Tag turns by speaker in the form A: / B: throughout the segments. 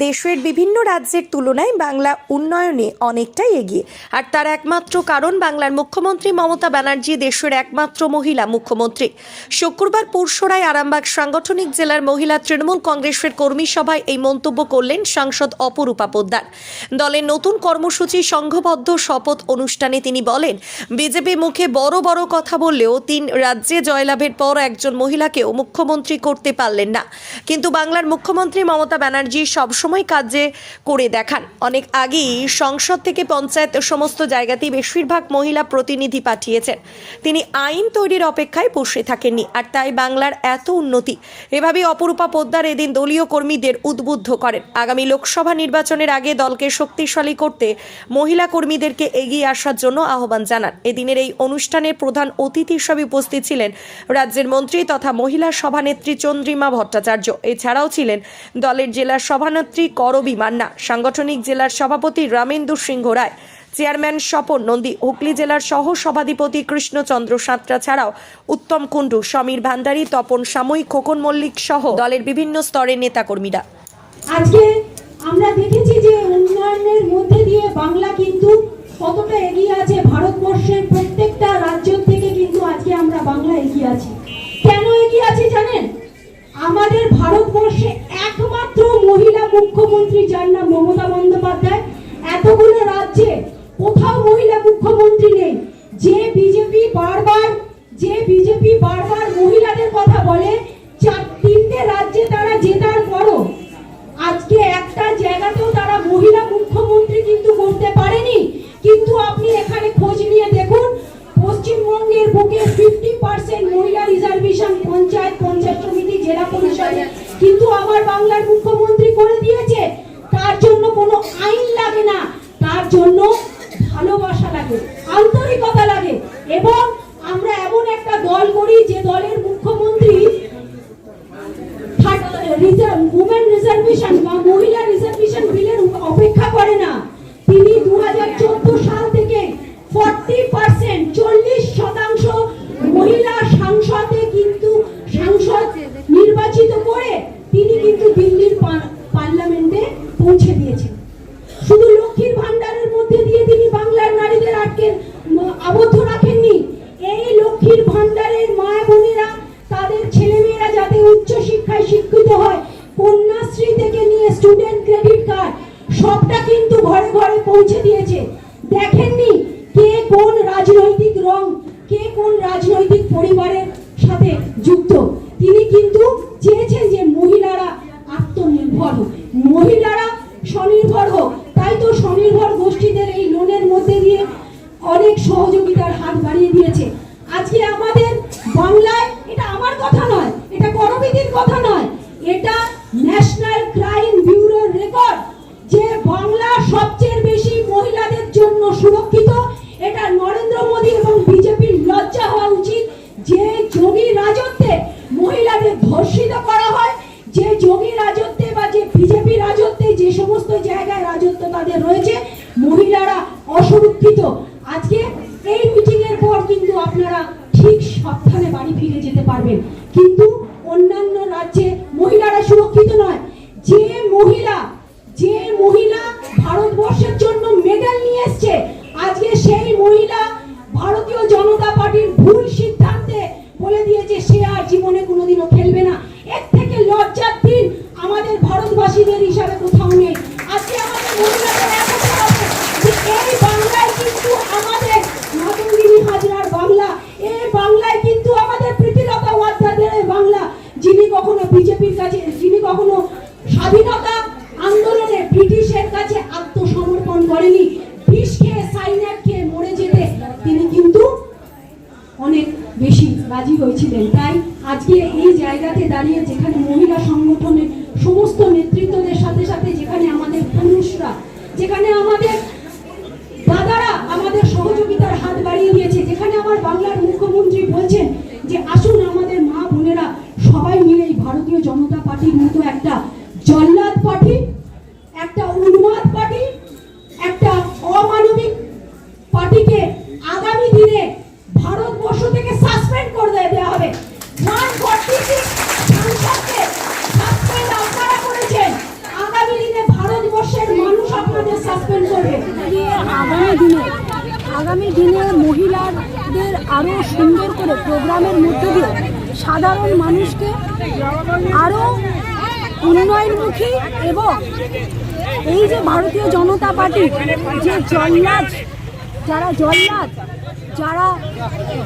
A: দেশের বিভিন্ন রাজ্যের তুলনায় বাংলা উন্নয়নে অনেকটাই এগিয়ে। আর তার একমাত্র কারণ বাংলার মুখ্যমন্ত্রী মমতা ব্যানার্জি, দেশের একমাত্র মহিলা মুখ্যমন্ত্রী। শুক্রবার পুরসরায় আরামবাগ সাংগঠনিক জেলার মহিলা তৃণমূল কংগ্রেসের কর্মী সভায় এই মন্তব্য করলেন সাংসদ অপরূপা পোদ্দার। দলের নতুন কর্মসূচি সংঘবদ্ধ শপথ অনুষ্ঠানে তিনি বলেন, বিজেপি মুখে বড় বড় কথা বললেও তিন রাজ্যে জয়লাভের পর একজন মহিলাকেও মুখ্যমন্ত্রী করতে পারলেন না। কিন্তু বাংলার মুখ্যমন্ত্রী মমতা ব্যানার্জি সবসময় কাজে করে দেখান। অনেক আগেই সংসদ থেকে পঞ্চায়েত সমস্ত জায়গাতেই বেশিরভাগ মহিলা প্রতিনিধি পাঠিয়েছেন। তিনি আইন তৈরির অপেক্ষায় বসে থাকেননি। আর তাই বাংলার এত উন্নতি, এভাবেই অপরূপা পোদ্দার এদিন দলীয় কর্মীদের উদ্বুদ্ধ করেন। আগামী লোকসভা নির্বাচনের আগে দলকে শক্তিশালী করতে মহিলা কর্মীদেরকে এগিয়ে আসার জন্য আহ্বান জানান। এদিনের এই অনুষ্ঠানের প্রধান অতিথি হিসাবে উপস্থিত ছিলেন রাজ্যের মন্ত্রী তথা মহিলা সভানেত্রী চন্দ্রিমা ভট্টাচার্য। এছাড়াও ছিলেন দলের জেলার সভানেত্রী করবী মান্না, সাংগঠনিক জেলার সভাপতি রামেন্দু সিংহ রায়, চেয়ারম্যান স্বপন নন্দী, হুগলি জেলার সহ সভাধিপতি কৃষ্ণচন্দ্র সাঁতরা ছাড়াও উত্তম কুণ্ডু, সমীর ভান্ডারী, তপন সাময়িক খোকন মল্লিক সহ দলের বিভিন্ন স্তরের নেতাকর্মীরা।
B: আজকে আমরা দেখেছি যে উন্নয়নের মধ্যে দিয়ে বাংলা কিন্তু কতটা এগিয়ে আছে ভারতবর্ষের প্রত্যেকটা রাজ্য থেকে কিন্তু আজকে আমরা বাংলা এগিয়ে আছি। কেন এগিয়ে আছি জানেন? আমাদের ভারতবর্ষে একমাত্র মহিলা মুখ্যমন্ত্রী যার নাম মমতা বন্দ্যোপাধ্যায়। এতগুলো রাজ্যে কোথাও মহিলা মুখ্যমন্ত্রী নেই। যে বিজেপি বারবার যে বিজেপি বারবার মহিলাদের কথা বলে পরিষদে কিন্তু আমার বাংলার মুখ্যমন্ত্রী করে দিয়েছে। তার জন্য কোনো আইন লাগে না, তার জন্য ভালোবাসা লাগে, আন্তরিকতা লাগে। এবং আমরা এমন একটা দল করি, যে দলের মুখ্যমন্ত্রী উমেন রিজার্ভেশন বা মহিলা কন্যাশ্রী থেকে নিয়ে স্টুডেন্ট ক্রেডিট কার্ড সবটা কিন্তু ঘরে ঘরে পৌঁছে দিয়েছে। দেখেননি কে কোন রাজনৈতিক রং, কে কোন রাজনৈতিক পরিবারের সাথে যুক্ত। তিনি কিন্তু চেয়েছেন যে মহিলারা আত্মনির্ভর হোক। মহিলারা স্বনির্ভর হোক। তাই তো স্বনির্ভর গোষ্ঠীদের এই লোনের মধ্যে দিয়ে অনেক সহযোগিতার হাত বাড়িয়ে দিয়েছে। আজকে আমাদের বাংলায় এটা আমার কথা নয়, এটা করবিদির কথা নয়। এটা বাংলা সবচেয়ে বেশি মহিলাদের জন্য সুরক্ষিত, এটা নরেন্দ্র মোদী এবং বিজেপির লজ্জা হওয়া উচিত। যে যোগী রাজত্বে মহিলাদের ধর্ষিত করা হয়, যে যোগী রাজত্বে বা যে বিজেপি রাজত্বে যে সমস্ত জায়গায় রাজত্ব তাদের রয়েছে, মহিলারা অসুরক্ষিত। আজকে এই মিটিং এর পর কিন্তু আপনারা ঠিক সাবধানে বাড়ি ফিরে যেতে পারবেন। কিন্তু অন্যান্য রাজ্যে মহিলারা সুরক্ষিত নয়। যে মহিলা যে মহিলা ভারতবর্ষের জন্য মেডেল নিয়ে এসছে, আজকে সেই মহিলা ভারতীয় জনতা পার্টির ভুল সিদ্ধান্তে বলে দিয়েছে, সে আর জীবনে কোনোদিনও খেলবে না। এর থেকে লজ্জার দিন আমাদের ভারতবাসীদের হিসাবে কোথাও নেই। আজকে আমাদের এই বাংলায় কিন্তু আমাদের বাংলা, এই বাংলায় কিন্তু আমাদের প্রীতিলতা বাংলা, যিনি কখনো বিজেপির কাছে, যিনি কখনো স্বাধীনতা রাজি হয়েছিলেন। তাই আজকে এই জায়গাতে দাঁড়িয়ে যেখানে মহিলা সংগঠনের সমস্ত নেতৃত্বদের সাথে সাথে যেখানে আমাদের পুরুষরা, যেখানে আমাদের দাদারা আমাদের সহযোগিতার হাত বাড়িয়ে দিয়েছে, যেখানে আমার বাংলার মুখ্যমন্ত্রী বলছেন যে, আসুন আমাদের মা বোনেরা সবাই মিলে এই ভারতীয় জনতা পার্টির মতো একটা জল্লাদ পার্টি একটা উন্মাদ পার্টি একটা অমানবিক পার্টিকে আগামী দিনে ভারতবর্ষ থেকে সাসপেন্ড করে দেওয়া হবে ওয়ান ফর্টি সিক্স সাংসদকে সাসপেন্ড আপনারা করেছেন আগামী দিনে মহিলাদের আরও সুন্দর করে প্রোগ্রামের মধ্যে দিয়ে সাধারণ মানুষকে আরও উন্নয়নমুখী এবং এই যে ভারতীয় জনতা পার্টি, যে জল্লাদ, যারা জল্লাদ, যারা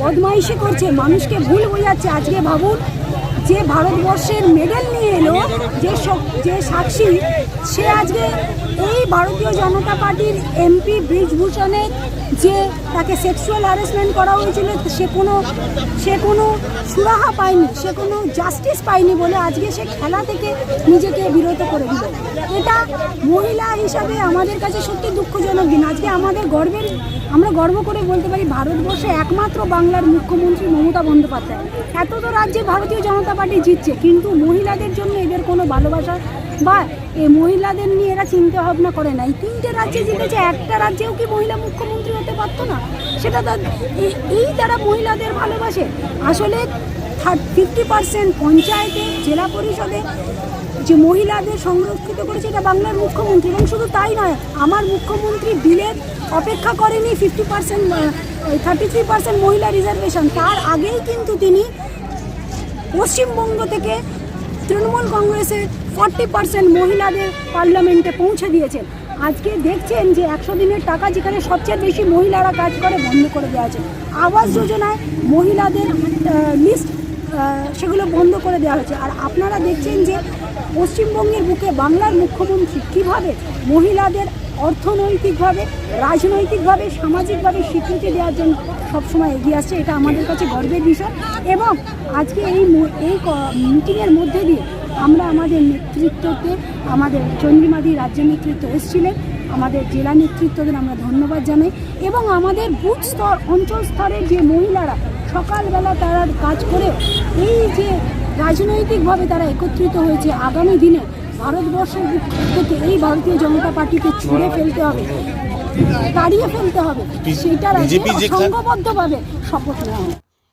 B: বদমাইশি করছে, মানুষকে ভুল বোঝাচ্ছে, আজকে ভাবুন যে ভারতবর্ষের মেডেল নিয়ে এলো, যে যে সাক্ষী, সে আজকে এই ভারতীয় জনতা পার্টির এমপি ব্রিজভূষণের যে তাকে সেক্সুয়াল হ্যারাসমেন্ট করা হয়েছিল, সে কোনো সে কোনো সুরাহা পায়নি, সে কোনো জাস্টিস পায়নি বলে আজকে সে খেলা থেকে নিজেকে বিরত করে দিল। এটা মহিলা হিসাবে আমাদের কাছে সত্যি দুঃখজনক দিন। আজকে আমাদের গর্বের, আমরা গর্ব করে বলতে পারি ভারতবর্ষে একমাত্র বাংলার মুখ্যমন্ত্রী মমতা বন্দ্যোপাধ্যায়। এত তো রাজ্যে ভারতীয় জনতা পার্টি জিতছে, কিন্তু মহিলাদের জন্য এদের কোনো ভালোবাসা বা মহিলাদের নিয়ে এরা চিন্তা ভাবনা করে না। এই তিনটে রাজ্যে জিতেছে, একটা রাজ্যেও কি মহিলা মুখ্যমন্ত্রী হতে পারতো না? সেটা এই তারা মহিলাদের ভালোবাসে, আসলে ফিফটি পার্সেন্ট পঞ্চায়েতে, জেলা পরিষদে যে মহিলাদের সংরক্ষিত করেছে এটা বাংলার মুখ্যমন্ত্রী। এবং শুধু তাই নয়, আমার মুখ্যমন্ত্রী বিলের অপেক্ষা করেনি fifty percent thirty three percent মহিলা রিজার্ভেশন তার আগেই কিন্তু তিনি পশ্চিমবঙ্গ থেকে তৃণমূল কংগ্রেসের ফর্টি পার্সেন্ট মহিলাদের পার্লামেন্টে পৌঁছে দিয়েছেন। আজকে দেখছেন যে একশো দিনের টাকা যেখানে সবচেয়ে বেশি মহিলারা কাজ করে বন্ধ করে দেওয়া আছে আবাস যোজনায় মহিলাদের লিস্ট সেগুলো বন্ধ করে দেওয়া হয়েছে। আর আপনারা দেখছেন যে পশ্চিমবঙ্গের বুকে বাংলার মুখ্যমন্ত্রী কীভাবে মহিলাদের অর্থনৈতিকভাবে, রাজনৈতিকভাবে, সামাজিকভাবে স্বীকৃতি দেওয়ার জন্য সবসময় এগিয়ে আসছে, এটা আমাদের কাছে গর্বের বিষয়। এবং আজকে এই এই মিটিংয়ের মধ্যে দিয়ে আমরা আমাদের নেতৃত্বকে আমাদের চন্দ্রিমাদি রাজ্য নেতৃত্ব এসেছিলেন আমাদের জেলা নেতৃত্বদের আমরা ধন্যবাদ জানাই এবং আমাদের বুথ স্তর অঞ্চল স্তরের যে মহিলারা সকালবেলা তারা কাজ করে এই যে রাজনৈতিকভাবে তারা একত্রিত হয়েছে আগামী দিনে ভারতবর্ষের থেকে এই ভারতীয় জনতা পার্টিকে ছুঁড়ে ফেলতে হবে তাড়িয়ে ফেলতে হবে সেটার সংঘবদ্ধভাবে শপথ নেওয়া